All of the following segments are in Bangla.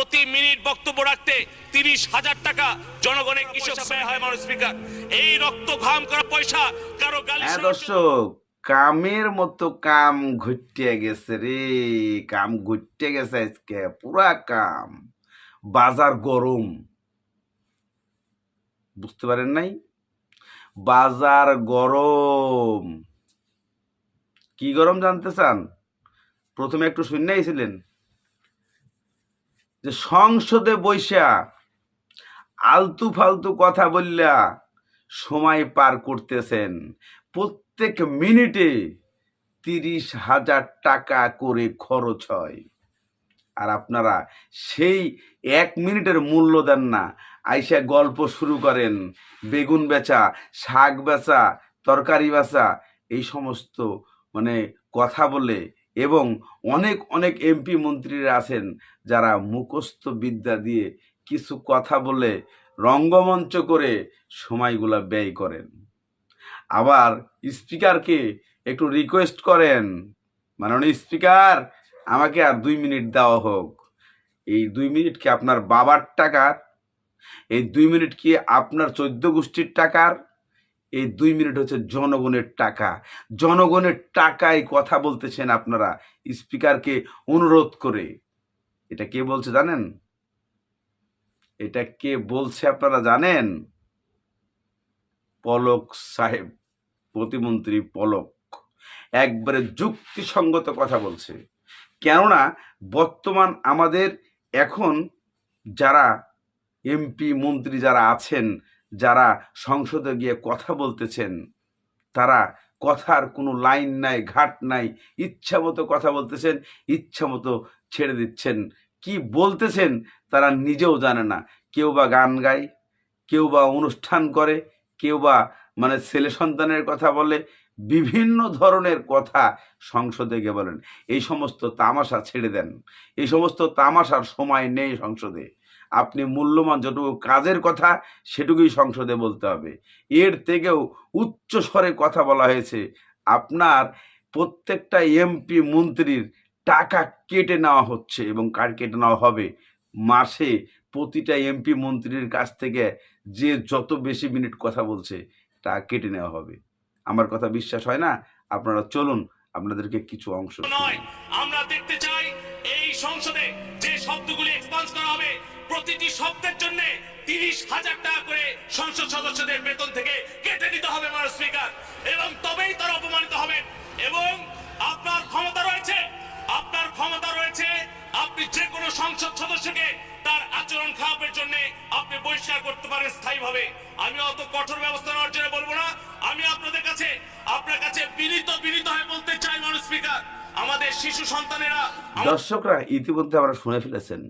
প্রতি মিনিট বক্তব্য রাখতে তিরিশ হাজার টাকা জনগণের কৃষক ব্যয় হয় মানুষ স্পিকার। এই রক্ত ঘাম করা পয়সা কারও গালি হ্যাঁ দর্শক কামের মতো কাম ঘুরতে গেছে রে কাম ঘুরতে গেছে আজকে পুরা কাম। বাজার গরম। বুঝতে পারেন নাই? বাজার গরম। কি গরম জানতে চান? প্রথমে একটু শুনে আইছিলেন। যে সংসদে বৈশা আলতু ফালতু কথা বললা, সময় পার করতেছেন। প্রত্যেক মিনিটে তিরিশ হাজার টাকা করে খরচ হয়। আর আপনারা সেই এক মিনিটের মূল্য দেন না। আইসা গল্প শুরু করেন। বেগুন বেচা, শাক বেচা, তরকারি বেচা, এই সমস্ত মানে কথা বলে এবং অনেক অনেক এমপি মন্ত্রীরা আছেন যারা মুখস্থ বিদ্যা দিয়ে কিছু কথা বলে রঙ্গমঞ্চ করে সময়গুলা ব্যয় করেন। আবার স্পিকারকে একটু রিকোয়েস্ট করেন, মাননীয় স্পিকার, আমাকে আর দুই মিনিট দেওয়া হোক। এই দুই মিনিট কি আপনার বাবার টাকার? এই দুই মিনিট কি আপনার চোদ্দ গোষ্ঠীর টাকার? এই দুই মিনিট হচ্ছে জনগণের টাকা। জনগণের টাকায় কথা বলতেছেন আপনারা। স্পিকারকে অনুরোধ করে। এটা কে বলছে জানেন? এটা কে বলছে আপনারা জানেন? পলক সাহেব, প্রতিমন্ত্রী পলক। একবারে যুক্তিসঙ্গত কথা বলছে। কেননা বর্তমান আমাদের এখন যারা এমপি, মন্ত্রী যারা আছেন যারা সংসদে গিয়ে কথা বলতেছেন, তারা কথার কোনো লাইন নাই, ঘাট নাই, ইচ্ছা মতো কথা বলতেছেন, ইচ্ছা মতো ছেড়ে দিচ্ছেন। কি বলতেছেন তারা নিজেও জানে না। কেউ বা গান গায়, কেউ বা অনুষ্ঠান করে, কেউ বা মানে ছেলে সন্তানের কথা বলে, বিভিন্ন ধরনের কথা সংসদে গিয়ে বলেন। এই সমস্ত তামাশা ছেড়ে দেন। এই সমস্ত তামাশার সময় নেই সংসদে। আপনি মূল্যবান যতটুকু কাজের কথা, সেটুকুই সংসদে বলতে হবে। এর থেকেও উচ্চ স্বরে কথা বলা হয়েছে, আপনার প্রত্যেকটা এমপি মন্ত্রীর টাকা কেটে নেওয়া হচ্ছে এবং কার কেটে নেওয়া হবে? মাসে প্রতিটা এমপি মন্ত্রীর কাছ থেকে যে যত বেশি মিনিট কথা বলছে, তা কেটে নেওয়া হবে। আমার কথা বিশ্বাস হয় না? আপনারা চলুন, আপনাদেরকে কিছু অংশ নয়, আমরা দেখতে চাই এক্সপান্স করা হবে। প্রতিটি শব্দের জন্য তিরিশ হাজার টাকা করে সংসদ সদস্যদের বেতন থেকে কেটে নিতে হবে স্পিকার। এবং তবেই তারা অপমানিত হবেন। এবং আপনার ক্ষমতা রয়েছে, আপনার ক্ষমতা রয়েছে, আপনি যে কোনো সংসদ সদস্যকে তার আচরণ খারাপের জন্য আপনি বহিষ্কার করতে পারেন স্থায়ীভাবে। আমি অত কঠোর ব্যবস্থা নেওয়ার জন্য বলব না। আমি আপনাদের কাছে, আপনার কাছে বিনীত বিনীত হয়ে বলতে চাই মাননীয় স্পিকার। আমাদের শিশু সন্তানেরা দর্শকরা ইতিমধ্যে আমরা শুনে ফেলেছেন।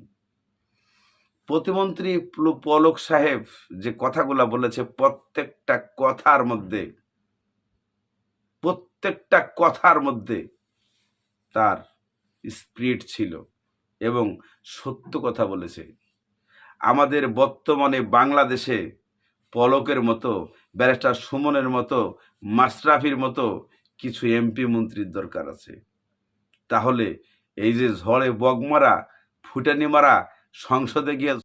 প্রতিমন্ত্রী প্ল- পলক সাহেব যে কথাগুলা বলেছে প্রত্যেকটা কথার মধ্যে, প্রত্যেকটা কথার মধ্যে তার স্পিরিট ছিল এবং সত্য কথা বলেছে। আমাদের বর্তমানে বাংলাদেশে পলকের মতো, ব্যারিস্টার সুমনের মতো, মাশরাফির মতো কিছু এমপি মন্ত্রীর দরকার আছে। তাহলে এই যে ঝড়ে বগমারা, ফুটানি মারা, সংসদে গিয়ে